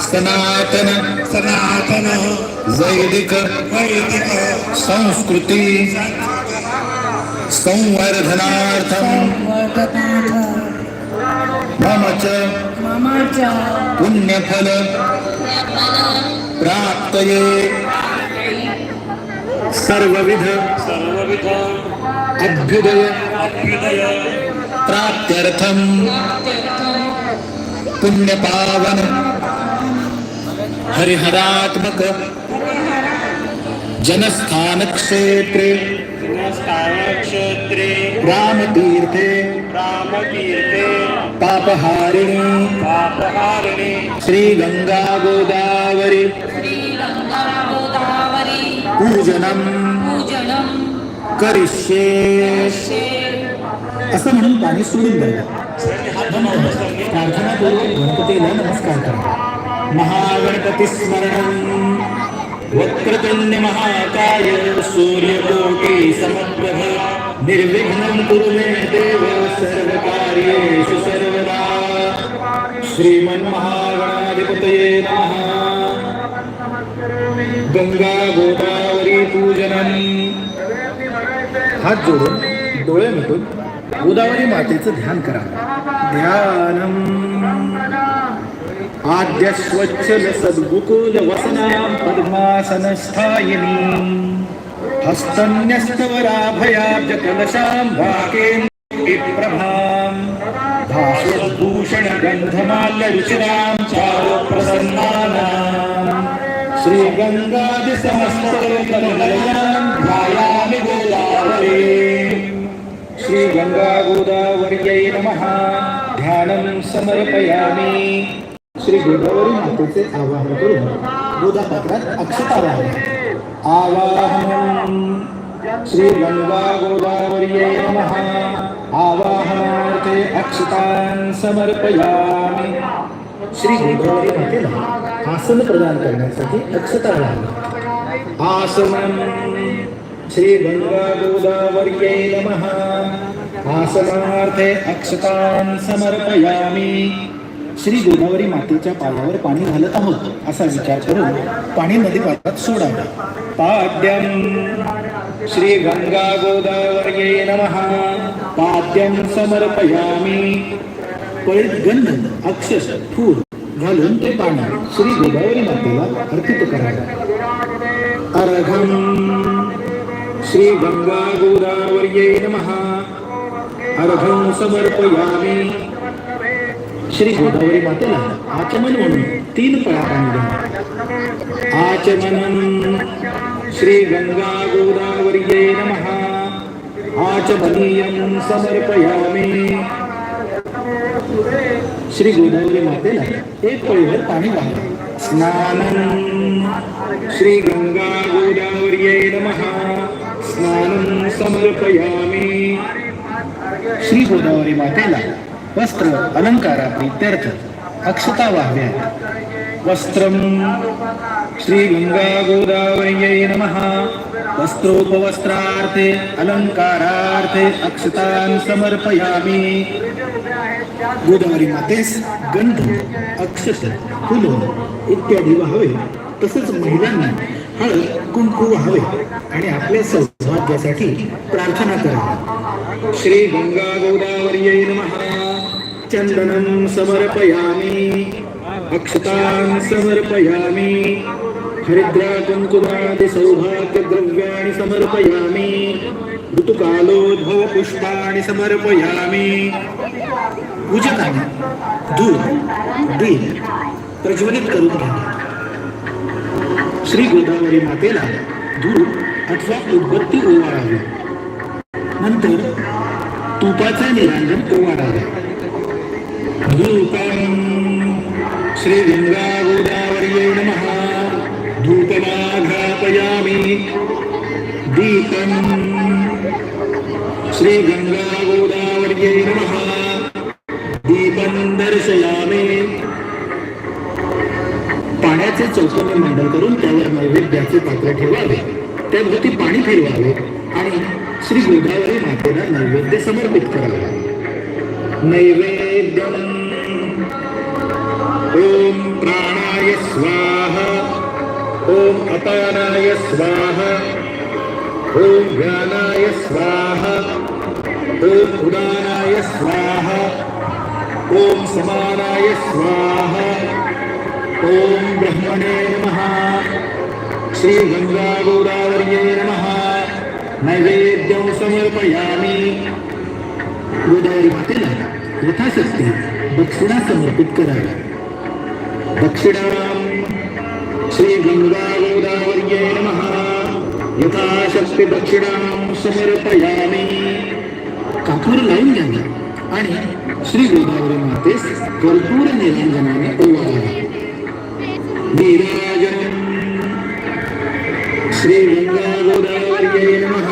सनातन सनातन वैदिक वैदिक, संस्कृती, संवर्धनार्थं। मम च पुण्यफल प्राप्तये। सर्वविध सर्वविध अभ्युदय अभ्युदय, प्राप्त्यर्थं। पुण्यपावन हरिहरात्मक जनस्थानक्षेत्रे स्थानक्षेत्रे रामतीर्थे रामतीर्थे पापहारिणी पापहारिणी श्रीगंगा गोदावरी गोदावरी पूजनम पूजनम करिष्ये। असं म्हणून पाणी सोडून द्यावं प्रार्थनापूर्वक गणपतीला नमस्कार करा. महागणपती स्मरण वक्रतुल्य महाकाय सूर्यकोटी समप्रभ। निर्विघ्नं कुरु मे देव सर्वकार्येषु सर्वदा। श्रीमन्महागणाधिपतये नमः। गंगा गोदावरी पूजनम। हात जोडून डोळे मिटून गोदावरी मातेचं ध्यान करा. ध्यानम। आद्य स्वच्छल सद्गुकुल वसनाम पद्मासनस्थायिनी। हस्तन्यस्तवराभयाब्ज कलशां वाकेन्द्री प्रभां भाषोद्भूषण गन्धमाल्य रुचिरां चारु प्रसन्नानां ध्यायामि गोदावरी। श्रीगङ्गा गोदावर्यै नमः। ध्यानं समर्पयामि। श्री गोदावरी मातेचे आवाहन करून गोदापात्रात अक्षता वाहन आवाहन श्री गंगा गोदावरी नमः. आवाहनार्थे अक्षतान समर्पयामि. श्री गोदावरी मातेला आसन प्रदान करण्यासाठी अक्षता वाहन आसनं श्री गंगा गोदावर्यै नमः. आसनार्थे अक्षतान समर्पयामि. श्री गोदावरी मातेच्या पायावर पाणी घालत आहोत असा विचार करून पाणी नदी पात्रात सोडावं. पाद्यम श्री गंगा गोदावर्ये नमः. पाद्यम समर्पयामी. पळीत गंध अक्षस फूल घालून ते पाणी श्री गोदावरी मातेला अर्पित करावे. अर्घम श्री गंगा गोदावर्ये नमः. अर्घम समर्पयामी. श्री गोदावरी मातेला आचमन म्हणून तीन पळा पाणी द्या श्री गंगा गोदावर्ये नमः. आचमनीयं समर्पयामि. श्री गोदावरी मातेला एक पळीवर पाणी वाहते स्नानं श्री गंगा गोदावर्ये नमः. स्नानं समर्पयामि. श्री गोदावरी मातेला वस्त्र अलंकाराप्रीत्यर्थ अक्षता वाहव्यात वस्त्रम श्री गंगा गोदावर्यै नमः. वस्त्रोपवस्त्रार्थे अलंकारार्थे अक्षतान् समर्पयामि. गोदावरी मातेस गंध अक्षत फुलं इत्यादी व्हावे. तसंच महिलांना हळद कुंकू व्हावे. आणि आपल्या सौभाग्यासाठी प्रार्थना करावी. श्री गंगा गोदावर्यै नमः. चंदनं समर्पयामि। अक्षतान् समर्पयामि। हरिद्रा कुङ्कुमादि सौभाग्यद्रव्याणि समर्पयामि। ऋतुकालोद्भव पुष्पाणि समर्पयामि। पूजकाने दूध दीन प्रज्वलित करून घेणे श्री गोदावरी मातेला दूध अथवा उदबत्ती ओवाळावी। नंतर तुपाचे निरांजन ओवाळावे। धूपम श्री गंगा गोदावर्ये नमः। धूपमाघापयामि दीपम। श्री गंगा गोदावर्ये नमः। दीपम दर्शयामि। पाण्याचे चौकोनी मंडल करून त्यावर नैवेद्याचे पात्र ठेवावे. त्याभोवती पाणी फिरवावे आणि श्री गोदावरी मातेला नैवेद्य समर्पित करावे. नैवेद्यम ओम प्राणाय स्वाहा। ओम अपानाय स्वाहा। ओम ज्ञानाय स्वाहा। ओम उदानाय स्वाहा। ओम समानाय स्वाहा। ओम ब्रह्मणे नमः। श्री गंगा गोदावर्ये नमः। नैवेद्यं समर्पयामि। गोदावरी मातेला यथाशक्ती दक्षिणा समर्पित करावी. दक्षिणाम श्री गोदावर्ये नमः। यथाशक्ती दक्षिणाम समर्पयामी। कापूर लावून घ्यावी आणि श्री गोदावरी मातेस कर्पूर निरंजनाने ओवाळावी नीराजनम श्री गंगा गोदावर्ये नमः।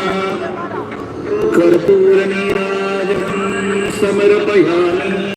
कर्पूर नीराजनम समर्पयामी।